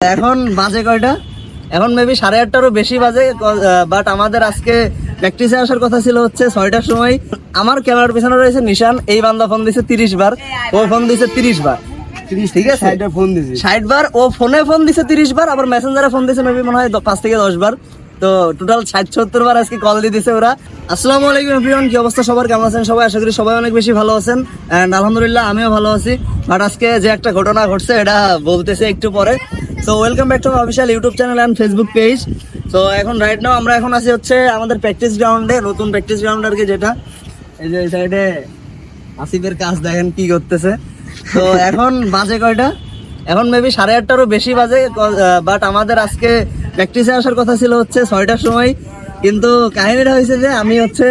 এখন বাজে কয়টা? এখন মেবি সাড়ে আটটারও বেশি বাজে বাট আমাদের আজকে প্র্যাকটিসে আসার কথা ছিল হচ্ছে ছয়টার সময় আমার ক্যামেরার পিছনে রয়েছে নিশান এই বান্দা ফোন দিছে তিরিশ বার ও ফোন দিছে তিরিশ বার। ঠিক আছে? ফোন দিছি। ষাট বার ও ফোনে ফোন দিছে তিরিশ বার আবার মেসেঞ্জারে ফোন দিছে মেবি মনে হয় পাঁচ থেকে দশ বার। তো টোটাল ষাট সত্তর বার আজকে কল দিয়ে দিছে ওরা। আসসালামু আলাইকুম এভরিওয়ান কি অবস্থা সবার? কেমন আছেন সবাই? আশা করি সবাই অনেক বেশি ভালো আছেন। এন্ড আলহামদুলিল্লাহ আমিও ভালো আছি। বাট আজকে যে একটা ঘটনা ঘটছে এটা বলতেছে একটু পরে। So welcome back to official YouTube channel and Facebook page তো এখন রাইট নাও আমরা এখন আছি হচ্ছে আমাদের প্র্যাকটিস গ্রাউন্ডে নতুন প্র্যাকটিস গ্রাউন্ড আর কি যেটা। এই যে এই সাইডে আসিফের কাজ দেখেন কি করতেছে। তো এখন বাজে কয়টা? এখন মেবি সাড়ে আটটারও বেশি বাজে বাট আমাদের আজকে প্র্যাকটিসে আসার কথা ছিল হচ্ছে ছয়টার সময়। কিন্তু কাহিনীটা হয়েছে যে আমি হচ্ছে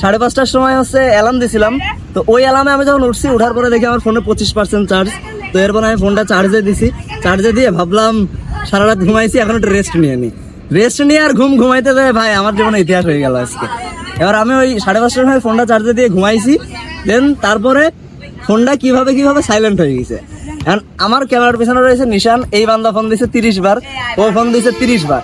সাড়ে পাঁচটার সময় হচ্ছে অ্যালার্ম দিছিলাম। তো ওই অ্যালার্মে আমি যখন উঠছি, উঠার পরে দেখি আমার ফোনে পঁচিশ পার্সেন্ট চার্জ তো এরপর আমি ফোনটা চার্জে দিছি। চার্জে দিয়ে ভাবলাম সারা রাত ঘুমাইছি এখন একটু রেস্ট নিয়ে নিই রেস্ট নিয়ে আর ঘুম ঘুমাইতে দেয় ভাই আমার জীবনে ইতিহাস হয়ে গেল আজকে। এবার আমি ওই সাড়ে পাঁচটার সময় ফোনটা চার্জে দিয়ে ঘুমাইছি দেন তারপরে ফোনটা কীভাবে কীভাবে সাইলেন্ট হয়ে গেছে। এখন আমার ক্যামেরার পিছনে রয়েছে নিশান এই বান্দা ফোন দিছে তিরিশ বার ও ফোন দিছে তিরিশ বার।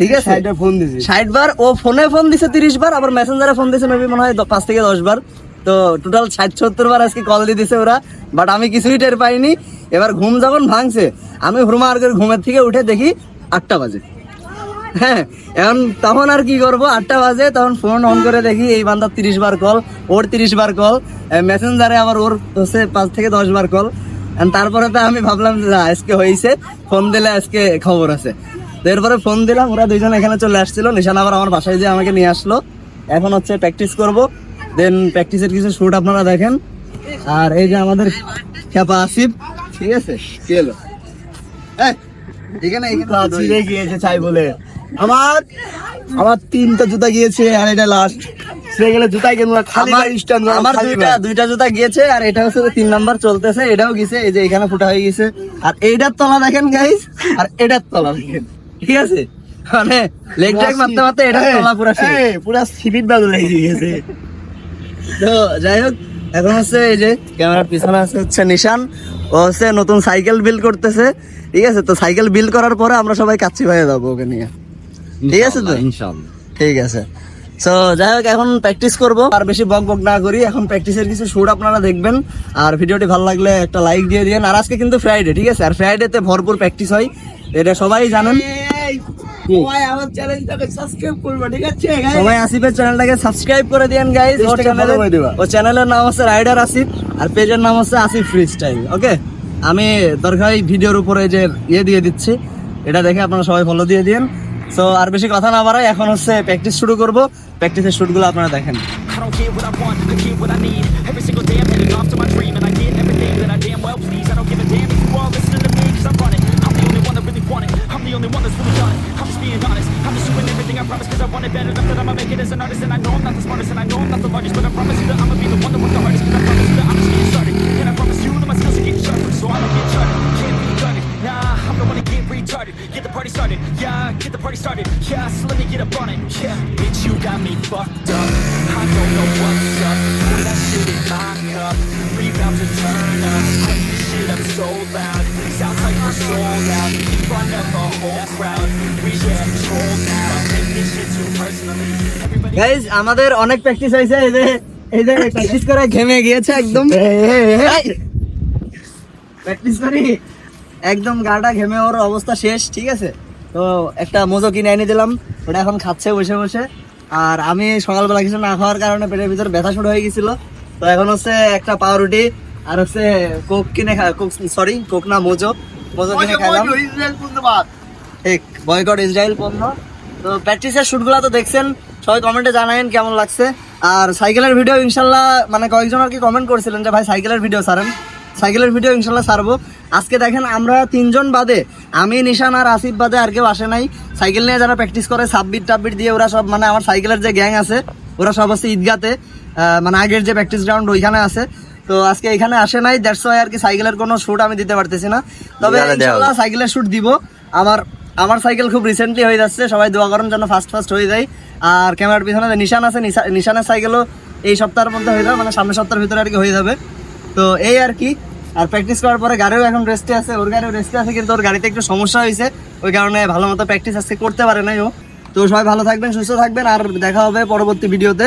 ঠিক আছে? ফোন দিছি। ষাট বার ও ফোনে ফোন দিছে তিরিশ বার আবার মেসেঞ্জারে ফোন দিছে মেবি মনে হয় পাঁচ থেকে দশ বার। তো টোটাল ষাট সত্তর বার আজকে কল দিয়ে দিছে ওরা বাট আমি কিছুই টের পাইনি। এবার ঘুম যখন ভাঙছে, আমি হুরমা আর করে ঘুমের থেকে উঠে দেখি আটটা বাজে। হ্যাঁ এখন তখন আর কি করব? আটটা বাজে, তখন ফোন অন করে দেখি এই বান্দার তিরিশ বার কল ওর তিরিশ বার কল মেসেঞ্জারে আবার ওর হচ্ছে পাঁচ থেকে দশ বার কল তারপরে তো আমি ভাবলাম যে আজকে হয়েছে ফোন দিলে আজকে খবর আছে। তো এরপরে ফোন দিলাম, ওরা দুইজন এখানে চলে আসছিল, নিশান আবার আমার বাসায় যে আমাকে নিয়ে আসলো। এখন হচ্ছে প্র্যাকটিস করব। দেন প্র্যাকটিসের কিছু শুট আপনারা দেখেন। আর এই যে আমাদের খেপা আসিফ। ঠিক আছে কি হলো? এখানে এখানে ছিঁড়ে গিয়েছে চাই বলে। আমার আমার তিনটা জুতা গিয়েছে আর এটা লাস্ট ছিঁড়ে গেলে জুতাই কেন? খালি আমার স্ট্যান্ড আমার দুইটা দুইটা জুতা গিয়েছে আর এটা হচ্ছে তিন নাম্বার চলতেছে এটাও গেছে এই যে এখানে ফুটা হয়ে গেছে আর এইটার তলা দেখেন গাইস আর এটার তলা দেখেন। ঠিক আছে? মানে লেগ ট্র্যাক মারতে মারতে এটার তলা পুরো। পুরো সিপিট বাজু লেগে গেছে তো যাই হোক এখন হচ্ছে এই যে ক্যামেরার পিছনে আছে হচ্ছে নিশান। ও হচ্ছে নতুন সাইকেল বিল্ড করতেছে। ঠিক আছে তো সাইকেল বিল্ড করার পরে আমরা সবাই কাচ্চি ভাইয়ে যাব ওকে নিয়ে। ঠিক আছে তো? ইনশাআল্লাহ ঠিক আছে। তো যাই হোক এখন প্র্যাকটিস করব। আর বেশি বক বক না করি এখন প্র্যাকটিসের কিছু শুট আপনারা দেখবেন। আর ভিডিওটি ভালো লাগলে একটা লাইক দিয়ে দিন আর আজকে কিন্তু ফ্রাইডে ঠিক আছে? আর ফ্রাইডেতে ভরপুর প্র্যাকটিস হয়। এটা সবাই জানেন। সবাই আমার চ্যানেলটাকে সাবস্ক্রাইব করবে ঠিক আছে সবাই আসিফের চ্যানেলটাকে সাবস্ক্রাইব করে ওর। চ্যানেলের ও চ্যানেলের নাম হচ্ছে রাইডার আসিফ আর পেজের নাম হচ্ছে আসিফ ফ্রি স্টাইল ওকে আমি দরকার ভিডিওর উপরে যে ইয়ে দিয়ে দিচ্ছি এটা দেখে আপনারা সবাই ফলো দিয়ে দিন সো আর বেশি কথা না বাড়াই এখন হচ্ছে প্র্যাকটিস শুরু করব। প্র্যাকটিসের শুটগুলো আপনারা দেখেন। I don't get what I promise, cause I want it bad enough that I'ma make it as an artist. And I know I'm not the smartest, and I know I'm not the largest, but I promise you that I'ma Yeah, bitch, you got me fucked up. I don't know what's up. Pour that shit in my cup. Rebound to turn up. Crank this shit up so loud. Sounds like we're sold out. In front of a whole crowd. We get control now. Take this shit too personally. Guys আমাদের অনেক practice হয়েছে এই যে এই যে practice করে ঘেমে গিয়েছে একদম প্র্যাকটিস করি একদম গাটা ঘেমে ওর অবস্থা শেষ ঠিক আছে তো একটা মোজো কিনে এনে দিলাম। ওটা এখন খাচ্ছে বসে বসে। আর আমি সকালবেলা কিছু না খাওয়ার কারণে পেটের ভিতর ব্যথা শুরু হয়ে গেছিল। তো এখন হচ্ছে একটা পাউরুটি আর হচ্ছে কোক কিনে কোক সরি কোক না মোজো। মোজো কিনে খেলাম ঠিক বয়কট ইসরায়েল পণ্য। তো প্র্যাকটিসের শ্যুটগুলো তো দেখছেন সবাই কমেন্টে জানাবেন কেমন লাগছে। আর সাইকেলের ভিডিও ইনশাল্লাহ মানে কয়েকজন আর কি কমেন্ট করেছিলেন যে ভাই সাইকেলের ভিডিও সারেন সাইকেলের ভিডিও ইনশাল্লাহ সারবো আজকে দেখেন আমরা তিনজন বাদে আমি নিশান আর আসিফ বাদে আর কেউ আসে নাই। সাইকেল নিয়ে যারা প্র্যাকটিস করে সাববিট টাববিট দিয়ে ওরা সব মানে আমার সাইকেলের যে গ্যাং আছে ওরা সব আছে ঈদগাতে। মানে আগের যে প্র্যাকটিস গ্রাউন্ড ওইখানে আছে। তো আজকে এখানে আসে নাই দ্যাটস ওয়াই আর কি সাইকেলের কোনো শ্যুট আমি দিতে পারতেছি না। তবে ইনশাল্লাহ সাইকেলের শ্যুট দিব। আমার আমার সাইকেল খুব রিসেন্টলি হয়ে যাচ্ছে সবাই দোয়া করেন যেন ফার্স্ট ফার্স্ট হয়ে যায়। আর ক্যামেরার পিছনে যে নিশান আছে নিশা- নিশানের সাইকেলও এই সপ্তাহের মধ্যে হয়ে যাবে মানে সামনের সপ্তাহের ভিতরে আর কি হয়ে যাবে। তো এই আর কি। আর প্র্যাকটিস করার পরে গাড়িও এখন রেস্টে আছে, ওর গাড়িও রেস্টে আছে, কিন্তু ওর গাড়িতে একটু সমস্যা হয়েছে। ওই কারণে ভালো মতো প্র্যাকটিস আজকে করতে পারে নাই ও। তো সবাই ভালো থাকবেন, সুস্থ থাকবেন, আর দেখা হবে পরবর্তী ভিডিওতে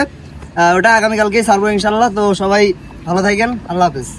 ওটা আগামীকালকেই ছাড়বো ইনশাল্লাহ তো সবাই ভালো থাকেন, আল্লাহ হাফিজ।